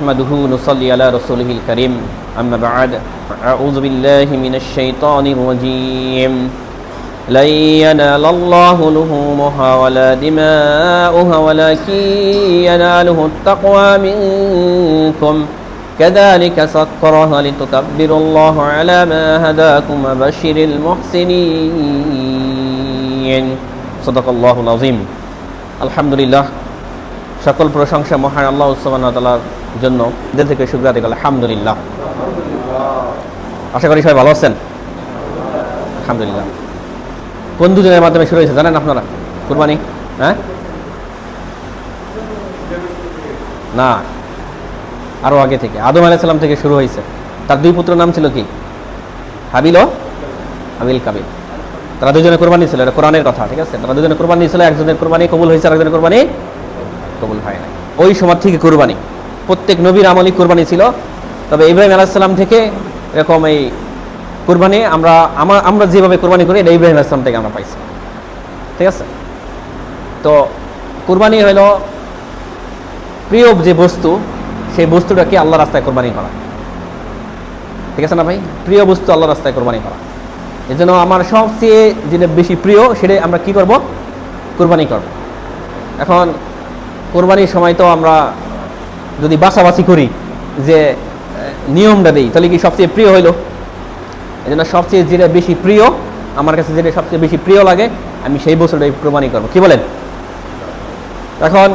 نحمده نصلي على رسوله الكريم أما بعد أعوذ بالله من الشيطان الرجيم لن ينال الله لحومها ولا دماؤها ولكن يناله التقوى منكم كذلك سكرها لتكبروا الله على ما هداكم وبشر المحسنين صدق الله العظيم الحمد لله সকল প্রশংসা মহান আল্লাহ উসমান তালার জন্য দিল থেকে শুক্রিয়া আদায় করলাম। আলহামদুলিল্লাহ। আশা করি সবাই ভালো আছেন? আলহামদুলিল্লাহ। কোন দুজনের মাধ্যমে শুরু হয়েছে জানেন আপনারা? কুরবানি? হ্যাঁ? না। আরও আগে থেকে। আদম আলাইসাল্লাম থেকে শুরু হয়েছে। তার দুই পুত্র নাম ছিল কি? হাবিল ও হাবিল কাবিল। তারা দুজনে কোরবানি ছিল, এটা কোরআনের কথা, ঠিক আছে? তারা দুজনে কোরবানি ছিল, একজনের কোরবানি কবুল হয়েছে, আরেকজনের কোরবানি কবুল হয় নাই। ওই সময় থেকে কোরবানি। প্রত্যেক নবীর আমলি কোরবানি ছিল। তবে ইব্রাহিম আলাইসাল্লাম থেকে এরকম এই কোরবানি আমরা আমরা আমরা যেভাবে কোরবানি করি, এটা ইব্রাহিম আলাইসালাম থেকে আমরা পাইছি। ঠিক আছে? তো কোরবানি হলো প্রিয় যে বস্তু, সেই বস্তুটাকে আল্লাহ রাস্তায় কোরবানি করা। ঠিক আছে না ভাই? প্রিয় বস্তু আল্লাহ রাস্তায় কোরবানি করা। জন্য আমার সবচেয়ে যেটা বেশি প্রিয় সেটা আমরা কি করব? কোরবানি করব। এখন কোরবানির সময় তো আমরা যদি বাছাবাছি করি যে নিয়মটা দিই, তাহলে কি সবচেয়ে প্রিয় হইল? এই জন্য সবচেয়ে যেটা বেশি প্রিয়, আমার কাছে যেটা সবচেয়ে বেশি প্রিয় লাগে, আমি সেই বছরটাই কোরবানি করব। কি বলেন? এখন,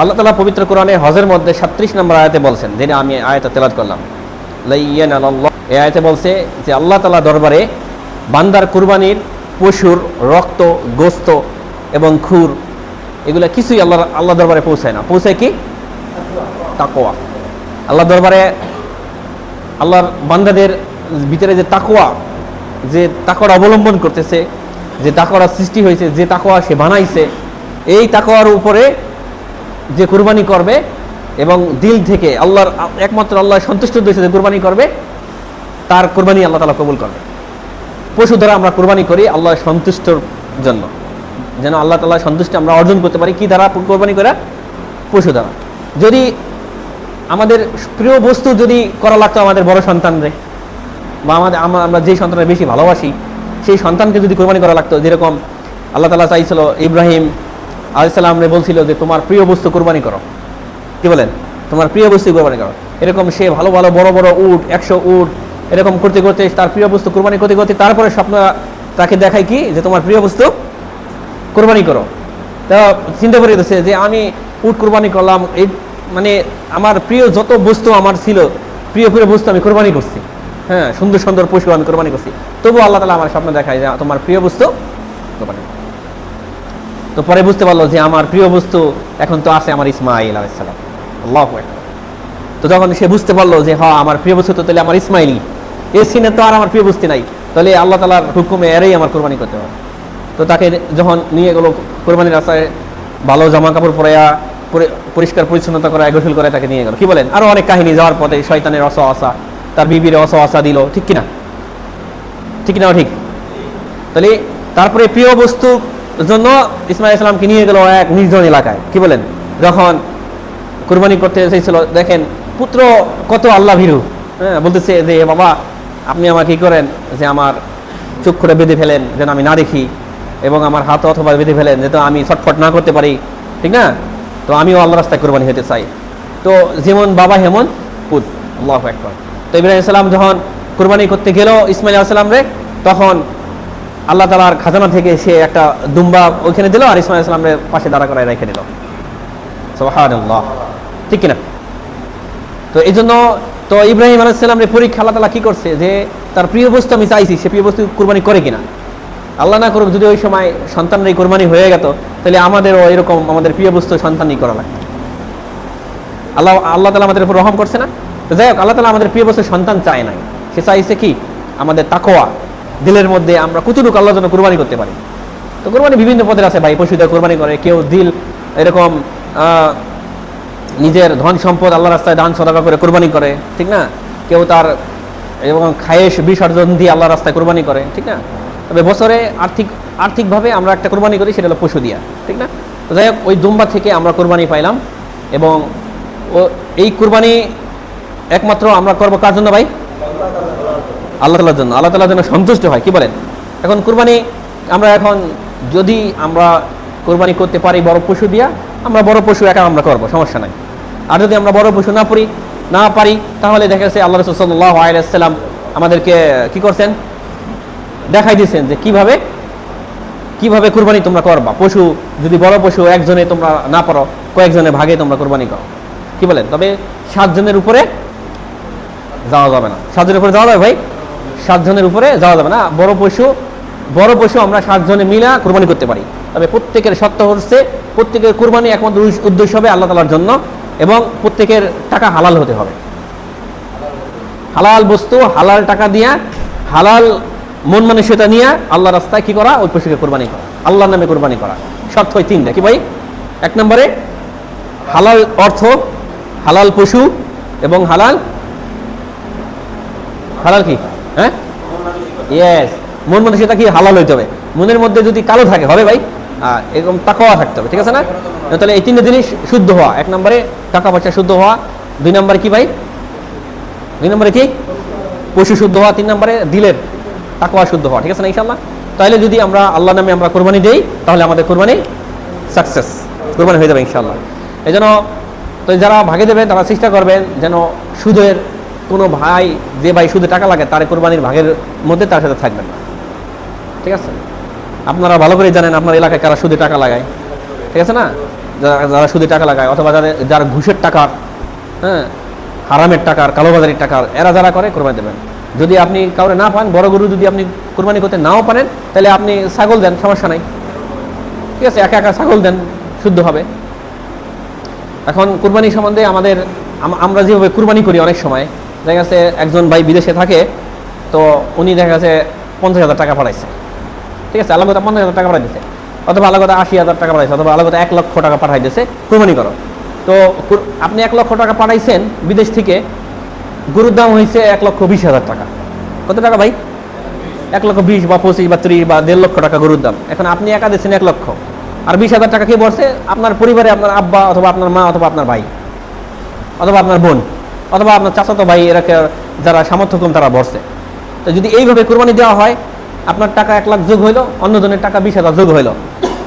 আল্লাহ তালা পবিত্র কোরআনে হজের মধ্যে সাত্রিশ নম্বর আয়াতে বলছেন, যেটা আমি আয়াতে তেলাত করলাম। লাইয়ান আল্লাহ এই আয়াতে বলছে যে, আল্লাহ তালা দরবারে বান্দার কুরবানির পশুর রক্ত, গোস্ত এবং খুর, এগুলা কিছুই আল্লাহ আল্লাহ দরবারে পৌঁছায় না। পৌঁছায় কি? তাকোয়া আল্লাহ দরবারে আল্লাহর বান্দাদের ভিতরে যে তাকোয়া যে তাকওয়ার অবলম্বন করতেছে, যে তাকওয়ার সৃষ্টি হয়েছে, যে তাকোয়া সে বানাইছে, এই তাকোয়ার উপরে যে কুরবানি করবে এবং দিল থেকে আল্লাহর একমাত্র আল্লাহ সন্তুষ্ট হয়েছে যে কুরবানি করবে, তার কুরবানি আল্লাহ তালা কবুল করবে। পশু দ্বারা আমরা কুরবানি করি আল্লাহ সন্তুষ্টর জন্য। যেন আল্লাহ তালা সন্তুষ্টি আমরা অর্জন করতে পারি কি দ্বারা কোরবানি করা? পশু দ্বারা। যদি আমাদের প্রিয় বস্তু যদি করা লাগতো আমাদের বড় সন্তানরে, বা আমাদের আমরা যে সন্তানের বেশি ভালোবাসি, সেই সন্তানকে যদি কোরবানি করা লাগতো, যেরকম আল্লাহ তালা চাইছিল ইব্রাহিম আলাইসাল্লামরে বলছিল যে, তোমার প্রিয় বস্তু কোরবানি করো। কি বলেন? তোমার প্রিয় বস্তু কোরবানি করো। এরকম সে ভালো ভালো বড় বড় উট, একশো উট, এরকম করতে করতে তার প্রিয় বস্তু কোরবানি করতে করতে তারপরে স্বপ্ন তাকে দেখায় কি? যে, তোমার প্রিয় বস্তু কোরবানি করো। তা চিন্তা করে দিচ্ছে যে, আমি উট কোরবানি করলাম, এই মানে আমার প্রিয় যত বস্তু আমার ছিল, প্রিয় প্রিয় বস্তু আমি কোরবানি করছি। হ্যাঁ সুন্দর সুন্দর পশু আমি কোরবানি করছি। তবু আল্লাহ তালা আমার স্বপ্ন দেখায় যে তোমার প্রিয় বস্তু কোরবানি। তো পরে বুঝতে পারল যে আমার প্রিয় বস্তু এখন তো আছে আমার ইসমাইল আলাইসালাম আল্লাহ তো যখন সে বুঝতে পারল যে হ্যাঁ আমার প্রিয় বস্তু তো তাহলে আমার ইসমাইলই। এ সিনে তো আর আমার প্রিয় বস্তু নাই। তাহলে আল্লাহ তালার হুকুমে এরেই আমার কোরবানি করতে হবে। তো তাকে যখন নিয়ে গেলো কোরবানির রাস্তায়, ভালো জামা কাপড় পরাইয়া পরি- পরিষ্কার পরিচ্ছন্নতা করা গোসল করে তাকে নিয়ে গেল। কি বলেন? আরও অনেক কাহিনী যাওয়ার পথে শয়তানের অস আসা তার বিবির অস আসা দিল। ঠিক কিনা? ঠিক কিনা ঠিক? তাহলে তারপরে প্রিয় বস্তু জন্য ইসমাইল ইসলামকে নিয়ে গেল এক নির্জন এলাকায়। কি বলেন? যখন কুরবানি করতে এসেছিল, দেখেন, পুত্র কত আল্লাহ ভীরু। হ্যাঁ বলতেছে যে, বাবা, আপনি আমাকে কি করেন? যে আমার চক্ষুটা বেঁধে ফেলেন, যেন আমি না দেখি এবং আমার হাত অথবা বেঁধে ফেলেন যাতে আমি ছটফট না করতে পারি। ঠিক না? তো আমিও আল্লাহ রাস্তায় কোরবানি হতে চাই। তো যেমন বাবা হেমন, পুত। আল্লাহ একবার তো ইব্রাহিম সালাম যখন কোরবানি করতে গেল, ইসমাইল আসসালাম রে, তখন আল্লাহ তালার খাজানা থেকে সে একটা দুম্বা ওইখানে দিল আর ইসমাইল ইসলামের পাশে দাঁড়া করায় রেখে দিল। ঠিক কিনা? তো এই জন্য তো ইব্রাহিম আলাইসাল্লামের পরীক্ষা আল্লাহ তালা কি করছে? যে তার প্রিয় বস্তু আমি চাইছি, সে প্রিয় বস্তু কোরবানি করে কিনা? আল্লাহ না করুক, যদি ওই সময় সন্তানের এই কোরবানি হয়ে গেত, তাহলে আমাদেরও এরকম আমাদের প্রিয় বস্তু সন্তানই করা লাগতো আল্লাহ আল্লাহ তালা আমাদের উপর রহম করছে না? তো যাই হোক, আল্লাহ তালা আমাদের প্রিয় বস্তু সন্তান চায় নাই। সে চাইছে কি? আমাদের তাকোয়া দিলের মধ্যে আমরা কতটুকু আল্লাহর জন্য কোরবানি করতে পারি? তো কোরবানি বিভিন্ন পদের আছে ভাই, পশুদের কোরবানি করে, কেউ দিল, এরকম নিজের ধন সম্পদ আল্লাহ রাস্তায় দান সদাকা করে কোরবানি করে, ঠিক না? কেউ তার এবং খায়েশ, বিসর্জন দিয়ে আল্লাহ রাস্তায় কোরবানি করে, ঠিক না? তবে বছরে আর্থিক, আর্থিকভাবে আমরা একটা কোরবানি করি, সেটা হলো পশু দিয়া, ঠিক না? তো যাই হোক, ওই দুম্বা থেকে আমরা কোরবানি পাইলাম এবং ও, এই কুরবানি একমাত্র আমরা করব কার জন্য ভাই? আল্লাহ তালার জন্য। আল্লাহ তালার জন্য সন্তুষ্ট হয়, কি বলেন? এখন কুরবানি, আমরা এখন যদি আমরা কোরবানি করতে পারি বড় পশু দিয়া, আমরা বড় পশু একা আমরা করব, সমস্যা নাই। আর যদি আমরা বড় পশু না পারি না পারি, তাহলে দেখা যাচ্ছে আল্লাহ রসুল সাল্লাহ আলাইসাল্লাম আমাদেরকে কি করছেন? দেখাই দিয়েছেন যে কীভাবে কীভাবে কুরবানি তোমরা করবা। পশু, যদি বড় পশু, একজনে তোমরা না পারো, কয়েকজনের ভাগে তোমরা কুরবানি করো। কি বলেন? তবে সাতজনের উপরে যাওয়া যাবে না। সাতজনের উপরে যাওয়া যাবে ভাই? সাতজনের উপরে যাওয়া যাবে না। বড় পশু বড় পশু আমরা সাতজনে মিলা কোরবানি করতে পারি। তবে প্রত্যেকের সত্য হচ্ছে, প্রত্যেকের কুরবানি একমাত্র উদ্দেশ্য হবে আল্লাহ তালার জন্য এবং প্রত্যেকের টাকা হালাল হতে হবে। হালাল বস্তু, হালাল টাকা দিয়া হালাল মন মানসিকতা নিয়ে আল্লাহ রাস্তায় কি করা? ওই পশুকে কোরবানি করা। আল্লাহর নামে কোরবানি করা। শর্ত হয় তিনটা। কি ভাই? এক নম্বরে হালাল অর্থ, হালাল পশু এবং হালাল হালাল কি? হ্যাঁ? ইয়েস মন মানসিকতা কি? হালাল হইতে হবে। মনের মধ্যে যদি কালো থাকে, হবে ভাই? এরকম তাকওয়া থাকতে হবে, ঠিক আছে না? তাহলে এই তিনটে জিনিস শুদ্ধ হওয়া। এক নম্বরে টাকা পয়সা শুদ্ধ হওয়া। দুই নম্বরে কি ভাই? দুই নম্বরে কি? পশু শুদ্ধ হওয়া। তিন নম্বরে দিলের তাকওয়া শুদ্ধ হওয়া, ঠিক আছে না ইনশাল্লাহ তাহলে যদি আমরা আল্লাহ নামে আমরা কোরবানি দেই, তাহলে আমাদের কোরবানি সাকসেস কোরবানি হয়ে যাবে ইনশাল্লাহ এই জন্য তো যারা ভাগে দেবেন তারা চেষ্টা করবেন যেন সুদের কোনো ভাই, যে ভাই সুদে টাকা লাগে, তার কোরবানির ভাগের মধ্যে তার সাথে থাকবেন না। ঠিক আছে? আপনারা ভালো করে জানেন আপনার এলাকায় কারা সুদে টাকা লাগায়। ঠিক আছে না? যারা যারা সুদে টাকা লাগায়, অথবা যাদের, যারা ঘুষের টাকার হ্যাঁ হারামের টাকার, কালোবাজারির টাকার, এরা যারা করে কোরবানি দেবেন। যদি আপনি কাউরে না পান, বড় গরু যদি আপনি কোরবানি করতে নাও পারেন, তাহলে আপনি ছাগল দেন, সমস্যা নাই। ঠিক আছে, একা একা ছাগল দেন, শুদ্ধ হবে। এখন কুরবানি সম্বন্ধে আমাদের আমরা যেভাবে কুরবানি করি অনেক সময়, দেখা গেছে একজন ভাই বিদেশে থাকে, তো উনি দেখা গেছে পঞ্চাশ হাজার টাকা পাঠাইছে। ঠিক আছে আলাদা পঞ্চাশ হাজার টাকা পাঠাই দিচ্ছে অথবা আলাদা আশি হাজার টাকা পাঠাইছে, অথবা আলাদা এক লক্ষ টাকা পাঠাই দিয়েছে, কুরবানি করো। তো আপনি এক লক্ষ টাকা পাঠাইছেন বিদেশ থেকে গরুর দাম হয়েছে এক লক্ষ বিশ হাজার টাকা। কত টাকা ভাই? এক লক্ষ বিশ বা পঁচিশ বা ত্রিশ বা দেড় লক্ষ টাকা গরুর দাম। এখন আপনি একা দিচ্ছেন এক লক্ষ। আর বিশ হাজার টাকা কে বলছে? আপনার পরিবারে আপনার আব্বা অথবা আপনার মা অথবা আপনার ভাই। অথবা আপনার বোন। অথবা আপনার চাচাতো ভাই এরাকে যারা সামর্থ্য কম তারা বসছে তো যদি এইভাবে কোরবানি দেওয়া হয়, আপনার টাকা এক লাখ যোগ হইল, অন্যজনের টাকা বিশ হাজার যোগ হইল।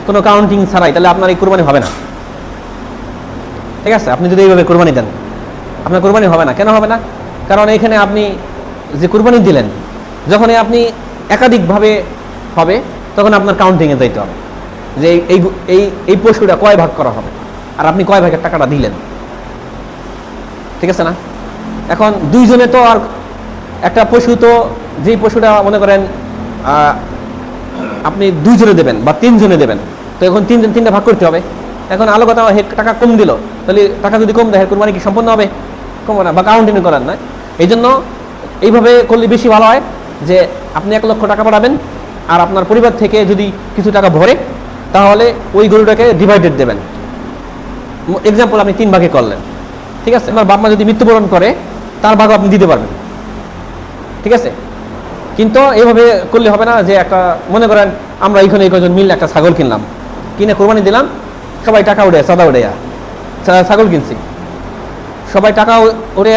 কোনো কাউন্টিং ছাড়াই, তাহলে আপনার এই কোরবানি হবে না। ঠিক আছে? আপনি যদি এইভাবে কোরবানি দেন, আপনার কোরবানি হবে না। কেন হবে না? কারণ এখানে আপনি যে কুরবানি দিলেন, যখনই আপনি একাধিকভাবে হবে, তখন আপনার কাউন্টিংয়ে যাইতে হবে। যে এই- এই এই পশুটা কয় ভাগ করা হবে? আর আপনি কয় ভাগের টাকাটা দিলেন? ঠিক আছে না? এখন দুইজনে তো আর একটা পশু তো, যেই পশুটা মনে করেন আপনি দুইজনে দেবেন বা তিনজনে দেবেন, তো এখন তিনজন তিনটা ভাগ করতে হবে। এখন আলো কথা টাকা কম দিল, তাহলে টাকা যদি কম দেয় কোরবানি কি সম্পন্ন হবে? কম না, বা কাউন্টিং করার নয়। এই জন্য এইভাবে করলে বেশি ভালো হয় যে আপনি এক লক্ষ টাকা পাঠাবেন আর আপনার পরিবার থেকে যদি কিছু টাকা ভরে, তাহলে ওই গরুটাকে ডিভাইডেড দেবেন। এক্সাম্পল আপনি তিন ভাগে করলেন। ঠিক আছে? আপনার বাপ মা যদি মৃত্যুবরণ করে, তার ভাগও আপনি দিতে পারবেন। ঠিক আছে? কিন্তু এইভাবে করলে হবে না যে একটা, মনে করেন আমরা এইখানে এই কজন মিললে একটা ছাগল কিনলাম। কিনে কোরবানি দিলাম, সবাই টাকা উড়ে সাদা উড়ে ছাগল কিনছি। সবাই টাকা উড়ে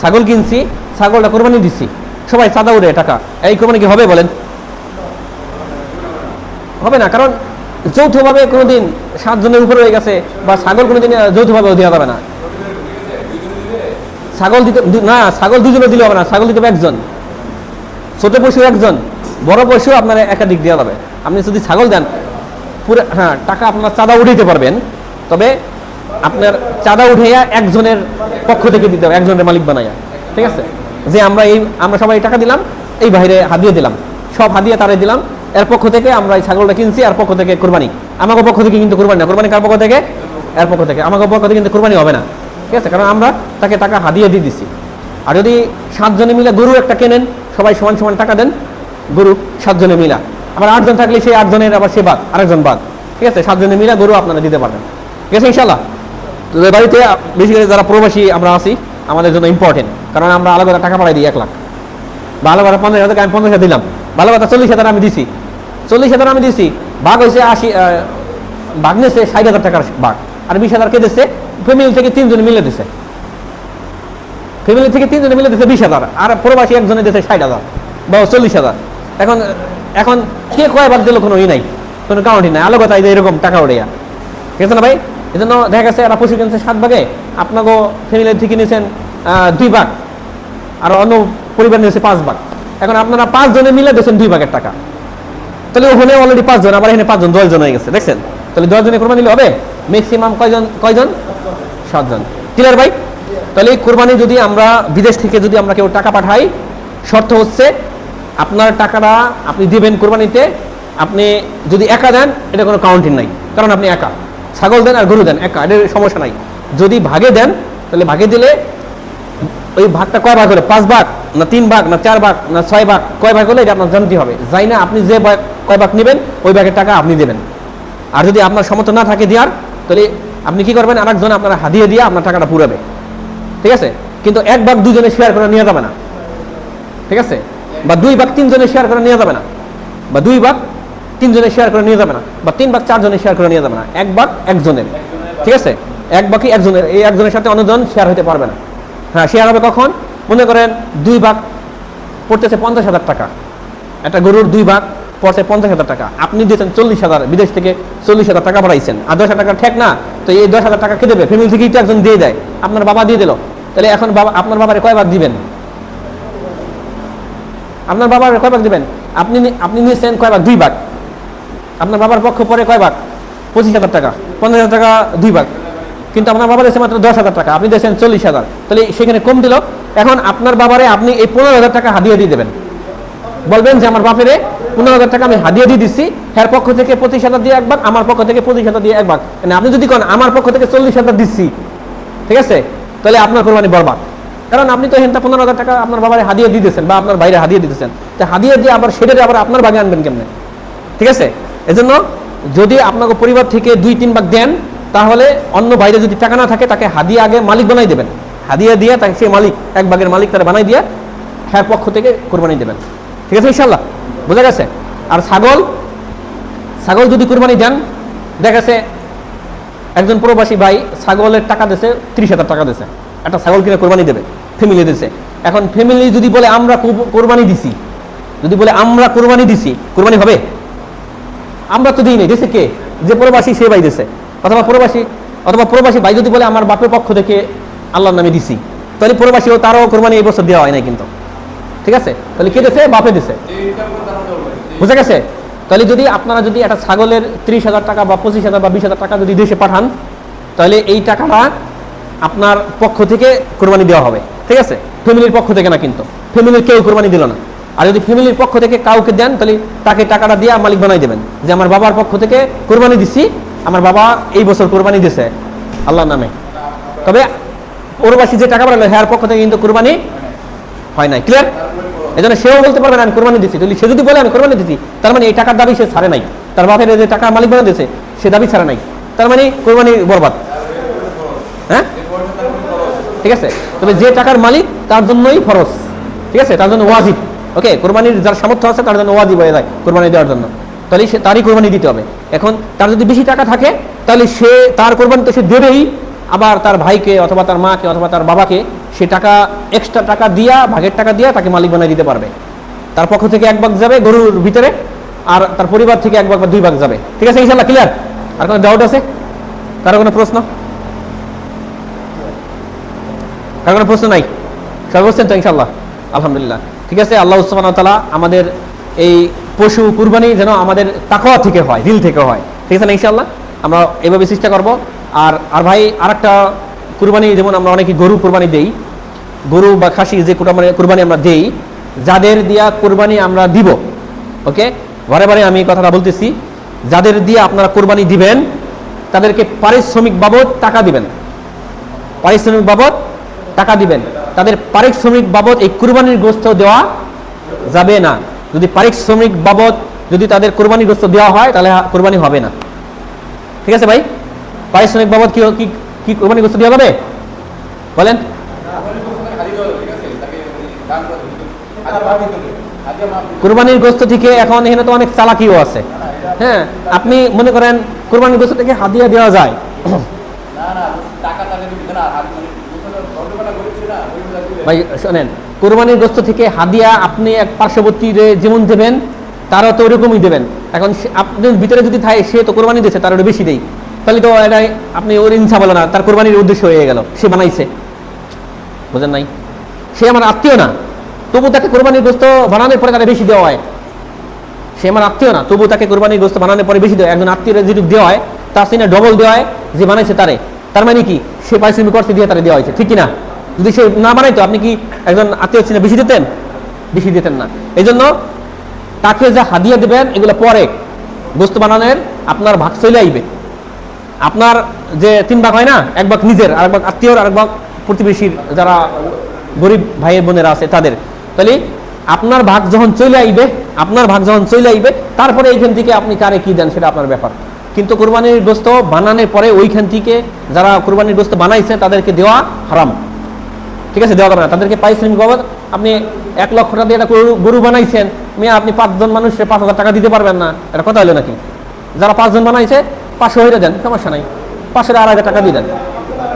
ছাগল কিনছি, ছাগলটা কোরবানি দিচ্ছি সবাই চাঁদা উড়ে টাকা। এই কোরবানি কি হবে বলেন? হবে না, কারণ যৌথভাবে কোনোদিন সাতজনের উপরে হয়ে গেছে বা ছাগল কোনোদিন যৌথভাবে দেওয়া যাবে না। ছাগল দিতে না, ছাগল দুজনে দিলে হবে না, ছাগল দিতে হবে একজন। ছোট পশু একজন, বড় পশু আপনার একাধিক দেওয়া যাবে। আপনি যদি ছাগল দেন, পুরো হ্যাঁ টাকা আপনার চাঁদা উঠাইতে পারবেন। তবে আপনার চাঁদা উঠাইয়া একজনের পক্ষ থেকে দিতে হবে, একজনের মালিক বানাইয়া। ঠিক আছে? যে আমরা এই আমরা সবাই টাকা দিলাম, এই বাইরে হাদিয়ে দিলাম। সব হাদিয়ে তারে দিলাম। এর পক্ষ থেকে আমরা এই ছাগলটা কিনছি আর পক্ষ থেকে কোরবানি। আমাকে পক্ষ থেকে কিন্তু কোরবানি না। কোরবানি কার পক্ষ থেকে? এর পক্ষ থেকে। আমাকে পক্ষ থেকে কিন্তু কোরবানি হবে না। ঠিক আছে? কারণ আমরা তাকে টাকা হাদিয়ে দিয়ে দিছি। আর যদি সাতজনে মিলে গরু একটা কেনেন, সবাই সমান সমান টাকা দেন, গরু সাতজনে মিলা। আবার আটজন থাকলে সেই আটজনের আবার সে বাদ, আরেকজন বাদ। ঠিক আছে? সাতজনে মিলা গরু আপনারা দিতে পারবেন। ঠিক আছে ইনশাল্লাহ তো বাড়িতে করে যারা প্রবাসী, আমরা আছি, আমাদের জন্য ইম্পর্টেন্ট কারণ আমরা আলাদা টাকা পাঠাই দিই এক লাখ। ভালো কথা পঞ্চাশ হাজার আমি পঞ্চাশ হাজার দিলাম। ভালো কথা চল্লিশ হাজার আমি দিছি। চল্লিশ হাজার আমি দিছি। ভাগ হয়েছে আশি ভাগ নিয়েছে ষাট হাজার টাকার ভাগ আর বিশ হাজার কে দিচ্ছে ফ্যামিলি থেকে তিনজন মিলে দিছে। ফ্যামিলি থেকে তিনজনে মিলে দিচ্ছে বিশ হাজার। আর প্রবাসী একজনে দিচ্ছে ষাট হাজার। বা চল্লিশ হাজার। এখন এখন কে কয় ভাগ দিল কোনো ই নাই। কোনো কাউন্টই নাই। আলো কথা এরকম টাকা উড়িয়া ঠিক আছে না ভাই? এই জন্য দেখা গেছে এরা পশু কিনছে সাত ভাগে। আপনাকেও ফ্যামিলির থেকে নিয়েছেন দুই ভাগ। আর অন্য পরিবার নিয়েছে পাঁচ ভাগ। এখন আপনারা পাঁচ জনে মিলে দিয়েছেন দুই ভাগের টাকা। তাহলে ওখানে অলরেডি পাঁচজন আবার এখানে পাঁচজন দশজন হয়ে গেছে, দেখছেন? তাহলে দশ জনে কোরবানি দিলে হবে? ম্যাক্সিমাম কয়জন কয়জন? সাতজন। ক্লিয়ার ভাই? তাহলে এই কোরবানি যদি আমরা বিদেশ থেকে যদি আমরা কেউ টাকা পাঠাই, শর্ত হচ্ছে আপনার টাকাটা আপনি দিবেন কোরবানিতে, আপনি যদি একা দেন, এটা কোনো কাউন্টিং নাই। কারণ আপনি একা। ছাগল দেন আর গরু দেন, এক এটার সমস্যা নাই। যদি ভাগে দেন, তাহলে ভাগে দিলে ওই ভাগটা কয় ভাগ হলো? পাঁচ ভাগ, না তিন ভাগ, না চার ভাগ, না ছয় ভাগ? কয় ভাগ হলে এটা আপনার জানতে হবে। যাই না, আপনি যে ভাগ, কয় ভাগ নেবেন, ওই ভাগের টাকা আপনি দেবেন। আর যদি আপনার সমর্থ না থাকে দেওয়ার, তাহলে আপনি কি করবেন? আরেকজন আপনার হাদিয়ে দিয়ে আপনার টাকাটা পুরাবে। ঠিক আছে? কিন্তু এক ভাগ দুজনে শেয়ার করে নেওয়া যাবে না। ঠিক আছে? বা দুই ভাগ, তিনজনে শেয়ার করে নেওয়া যাবে না। বা দুই ভাগ তিনজনে শেয়ার করে নিয়ে যাবে না। বা তিন ভাগ চারজনে শেয়ার করে নিয়ে যাবে না। এক ভাগ একজনের। ঠিক আছে? এক বাকি একজনের। এই একজনের সাথে অন্যজন শেয়ার হতে পারবে না। হ্যাঁ শেয়ার হবে কখন? মনে করেন দুই ভাগ পড়তেছে পঞ্চাশ হাজার টাকা। একটা গরুর দুই ভাগ পড়ছে পঞ্চাশ হাজার টাকা। আপনি দিয়েছেন চল্লিশ হাজার, বিদেশ থেকে চল্লিশ হাজার টাকা বাড়াইছেন। আর দশ হাজার টাকা ঠেক না। তো এই দশ হাজার টাকা কে দেবে? ফ্যামিলি থেকেই তো একজন দিয়ে দেয়। আপনার বাবা দিয়ে দিল। তাহলে এখন বাবা, আপনার বাবারে কয় ভাগ দিবেন? আপনার বাবার কয় ভাগ দিবেন? আপনি আপনি নিয়েছেন কয় ভাগ? দুই ভাগ। আপনার বাবার পক্ষ পরে কয় ভাগ? পঁচিশ হাজার টাকা। পঞ্চাশ হাজার টাকা দুই ভাগ। কিন্তু আপনার বাবা দিয়েছে মাত্র দশ হাজার টাকা, আপনি দিয়েছেন চল্লিশ হাজার। তাহলে সেখানে কম দিল। এখন আপনার বাবারে আপনি এই পনেরো হাজার টাকা হাদিয়ে দিয়ে দেবেন। বলবেন যে আমার বাপেরে পনেরো হাজার টাকা আমি হাদিয়ে দিয়ে দিচ্ছি এর পক্ষ থেকে পঁচিশ হাজার দিয়ে এক ভাগ, আমার পক্ষ থেকে পঁচিশ হাজার দিয়ে এক ভাগ। মানে আপনি যদি কোন, আমার পক্ষ থেকে চল্লিশ হাজার দিচ্ছি। ঠিক আছে? তাহলে আপনার কোরবানি বরবাদ। কারণ আপনি তো হেনটা পনেরো হাজার টাকা আপনার বাবারে হাদিয়ে দিয়ে দিয়েছেন বা আপনার বাইরে হাদিয়ে দিতেছেন। তো হাদিয়ে দিয়ে আবার সেটাতে আবার আপনার ভাগে আনবেন কেমনে? ঠিক আছে? এজন্য যদি আপনাকে পরিবার থেকে দুই, তিন ভাগ দেন, তাহলে অন্য বাইরে যদি টাকা না থাকে, তাকে হাদিয়ে আগে মালিক বানাই দেবেন। হাদিয়া দিয়ে তাকে সেই মালিক, এক ভাগের মালিক তারা বানাই দিয়ে হ্যার পক্ষ থেকে কোরবানি দেবেন। ঠিক আছে ইনশাল্লাহ বোঝা গেছে? আর ছাগল ছাগল যদি কোরবানি দেন, দেখা গেছে একজন প্রবাসী ভাই ছাগলের টাকা দিছে ত্রিশ হাজার টাকা দিছে একটা ছাগল কিনে কোরবানি দেবে ফ্যামিলি দিছে এখন ফ্যামিলি যদি বলে, আমরা কোরবানি দিছি। যদি বলে, আমরা কোরবানি দিছি। কোরবানি হবে? আমরা তো দিই নাই দিছে কে? যে প্রবাসী সে ভাই দিছে। অথবা প্রবাসী অথবা প্রবাসী ভাই যদি বলে, আমার বাপের পক্ষ থেকে আল্লাহর নামে দিছি। তাহলে প্রবাসীও তারও কোরবানি এই বছর দেওয়া হয় না কিন্তু। ঠিক আছে? তাহলে কে দিছে? বাপে দিছে। বুঝে গেছে? তাহলে যদি আপনারা যদি একটা ছাগলের ত্রিশ হাজার টাকা বা পঁচিশ হাজার বা বিশ হাজার টাকা যদি দেশে পাঠান, তাহলে এই টাকাটা আপনার পক্ষ থেকে কোরবানি দেওয়া হবে। ঠিক আছে? ফ্যামিলির পক্ষ থেকে না কিন্তু। ফ্যামিলির কেউ কোরবানি দিল না। আর যদি ফ্যামিলির পক্ষ থেকে কাউকে দেন, তাহলে তাকে টাকাটা দিয়ে মালিক বানাই দেবেন। যে আমার বাবার পক্ষ থেকে কোরবানি দিছি, আমার বাবা এই বছর কোরবানি দিছে, আল্লাহর নামে। তবে প্রবাসী যে টাকা বাড়ালো, হ্যার পক্ষ থেকে কিন্তু কোরবানি হয় নাই। ক্লিয়ার এই জন্য সেও বলতে পারবে না, আমি কোরবানি দিচ্ছি তাহলে সে যদি বলে, আমি কোরবানি দিচ্ছি তার মানে এই টাকার দাবি সে ছাড়ে নাই। তার বাপের যে টাকা মালিক বানা দিয়েছে, সে দাবি ছাড়ে নাই। তার মানে কোরবানি বরবাদ। হ্যাঁ? ঠিক আছে? তবে যে টাকার মালিক, তার জন্যই ফরজ। ঠিক আছে? তার জন্য ওয়াজিব। ওকে, কোরবানির যার সামর্থ্য আছে তার জন্য ওয়াজিব হয়ে যায় কোরবানি দেওয়ার জন্য। তাহলে সে, তারই কোরবানি দিতে হবে। এখন তার যদি বেশি টাকা থাকে, তাহলে সে, তার কোরবানি তো সে দেবেই। আবার তার ভাইকে অথবা তার মাকে অথবা তার বাবাকে সে টাকা এক্সট্রা টাকা দিয়া, ভাগের টাকা দিয়া তাকে মালিক বানিয়ে দিতে পারবে। তার পক্ষ থেকে এক ভাগ যাবে গরুর ভিতরে, আর তার পরিবার থেকে এক ভাগ বা দুই ভাগ যাবে। ঠিক আছে ইনশাল্লাহ ক্লিয়ার আর কোনো ডাউট আছে? কারও কোনো প্রশ্ন? কারও কোনো প্রশ্ন নাই? সবাই বলছেন তো ইনশাল্লাহ আলহামদুলিল্লাহ। ঠিক আছে? আল্লাহ উসমান তালা আমাদের এই পশু কুরবানি যেন আমাদের তাকওয়া থেকে হয়, দিল থেকে হয়। ঠিক আছে না ইনশাল্লাহ আমরা এভাবে চেষ্টা করব। আর আর ভাই, আরেকটা কুরবানি, যেমন আমরা অনেকে গরু কুরবানি দেই। গরু বা খাসি যে কুরবানি কুরবানি আমরা দেই, যাদের দিয়া কুরবানি আমরা দিব, ওকে? বারে বারে আমি কথাটা বলতেছি, যাদের দিয়ে আপনারা কোরবানি দিবেন, তাদেরকে পারিশ্রমিক বাবদ টাকা দিবেন। পারিশ্রমিক বাবদ টাকা দিবেন। তাদের পারিশ্রমিক বাবদ এই কুরবানির গোস্ত দেওয়া যাবে না। যদি পারিশ্রমিক বাবদ যদি তাদের কোরবানির গোস্ত দেওয়া হয়, তাহলে কোরবানি হবে না। ঠিক আছে ভাই? পারিশ্রমিক বাবদ কি কি কোরবানি গোস্ত দেওয়া যাবে? বলেন। কোরবানির গোস্ত থেকে এখন এখানে তো অনেক চালাকিও আছে। হ্যাঁ আপনি মনে করেন কোরবানির গোস্ত থেকে হাদিয়া দেওয়া যায় না না টাকা তাহলে দিবে না হাত মানে ধর্মকাটা করেছিল ভাই শোনেন, কোরবানির গোস্ত থেকে হাদিয়া আপনি এক পার্শ্ববর্তী যেমন দেবেন, তারও তো ওরকমই দেবেন। এখন আপনার ভিতরে যদি থাকে, সে তো কোরবানি দিয়েছে, তার বেশি দেই। তাহলে তো এটা আপনি ওর ইনসা বলো না, তার কোরবানির উদ্দেশ্য হয়ে গেল, সে বানাইছে। বুঝেন নাই? সে আমার আত্মীয় না, তবু তাকে কোরবানির গোস্ত বানানোর পরে তারা বেশি দেওয়া হয়। সে আমার আত্মীয় না, তবু তাকে কোরবানির গোস্ত বানানোর পরে বেশি দেওয়া একজন আত্মীয় যেটুকু দেওয়া হয়, তার সিনে ডবল দেওয়া হয়, যে বানাইছে তারে। তার মানে কি? সে পারিশ্রমিক অর্থে দিয়ে তারা দেওয়া হয়েছে, ঠিক না? যদি সে না বানাইতো, আপনি কি একজন আত্মীয় সিনে বেশি দিতেন? বেশি দিতেন না। এই জন্য তাকে যা হাদিয়া দেবেন, এগুলো পরে। বস্তু বানানোর আপনার ভাগ চলে আইবে। আপনার যে তিন ভাগ হয় না, এক ভাগ নিজের, আর এক ভাগ আত্মীয়র, আর এক ভাগ প্রতিবেশীর, যারা গরিব ভাই বোনেরা আছে তাদের। তাহলে আপনার ভাগ যখন চলে আইবে, আপনার ভাগ যখন চলে আইবে, তারপরে এইখান থেকে আপনি কারে কি দেন সেটা আপনার ব্যাপার। কিন্তু কোরবানির গোস্ত বানানোর পরে ওইখান থেকে যারা কোরবানির গোস্ত বানাইছে, তাদেরকে দেওয়া হারাম। ঠিক আছে, দেওয়া যাবে না। তাদেরকে পারিশ্রমিক বাবদ আপনি এক লক্ষ টাকা দিয়ে একটা গরু বানাইছেন, মেয়ে আপনি পাঁচজন মানুষের পাঁচ হাজার টাকা দিতে পারবেন না। এটা কথা হলো নাকি? যারা পাঁচজন বানাইছে, পাঁচশো হয়ে দেন, সমস্যা নাই। পাঁচশো আড়াই হাজার টাকা দিয়ে দেন।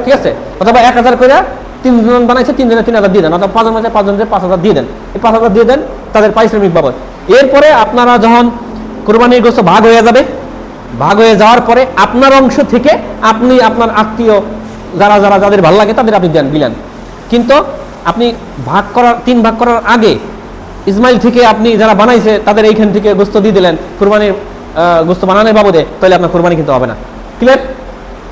ঠিক আছে? অথবা এক হাজার করে তিনজন বানাইছে, তিনজনে তিন হাজার দিয়ে দেন। অথবা পাঁচজন বানাইছে পাঁচজনের পাঁচ হাজার দিয়ে দেন। এই পাঁচ হাজার দিয়ে দেন তাদের পারিশ্রমিক বাবদ। এরপরে আপনারা যখন কোরবানির গোস্ত ভাগ হয়ে যাবে, ভাগ হয়ে যাওয়ার পরে আপনার অংশ থেকে আপনি আপনার আত্মীয়, যারা যারা, যাদের ভালো লাগে তাদের আপনি দেন দিলেন কিন্তু আপনি ভাগ করার, তিন ভাগ করার আগে ইসমাইল থেকে আপনি যারা বানাইছে, তাদের এইখান থেকে গোস্ত দিয়ে দিলেন, কোরবানির গোস্ত বানানোর বাবদে, তাহলে আপনার কোরবানি কিন্তু হবে না। ক্লিয়ার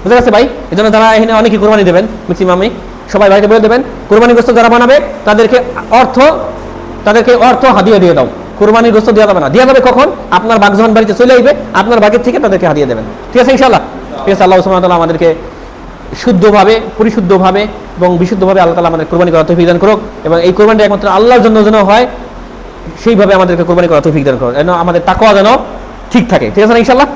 বুঝে গেছে ভাই? এই জন্য তারা এখানে অনেকেই কোরবানি দেবেন ম্যাক্সিমামই সবাই ভাইকে বলে দেবেন কোরবানি গোস্ত যারা বানাবে, তাদেরকে অর্থ তাদেরকে অর্থ হাদিয়া দিয়ে দাও। কোরবানির গোস্ত দেওয়া যাবে না। দেওয়া যাবে কখন? আপনার বাঘ যখন বাড়িতে চলে আসবে আপনার বাঘের থেকে তাদেরকে হাদিয়ে দেবেন। ঠিক আছে ইনশাল্লাহ ঠিক আছে, আল্লাহ আমাদেরকে শুদ্ধভাবে, পরিশুদ্ধভাবে এবং বিশুদ্ধভাবে আল্লাহ তালা আমাদের কোরবানি করা তৌফিক দান করুক এবং এই কোরবানিটা একমাত্র আল্লাহর জন্য যেন হয়, সেইভাবে আমাদেরকে কোরবানি করা তৌফিক দান করুক। যেন আমাদের তাকওয়া যেন ঠিক থাকে। ঠিক আছে না ইনশাল্লাহ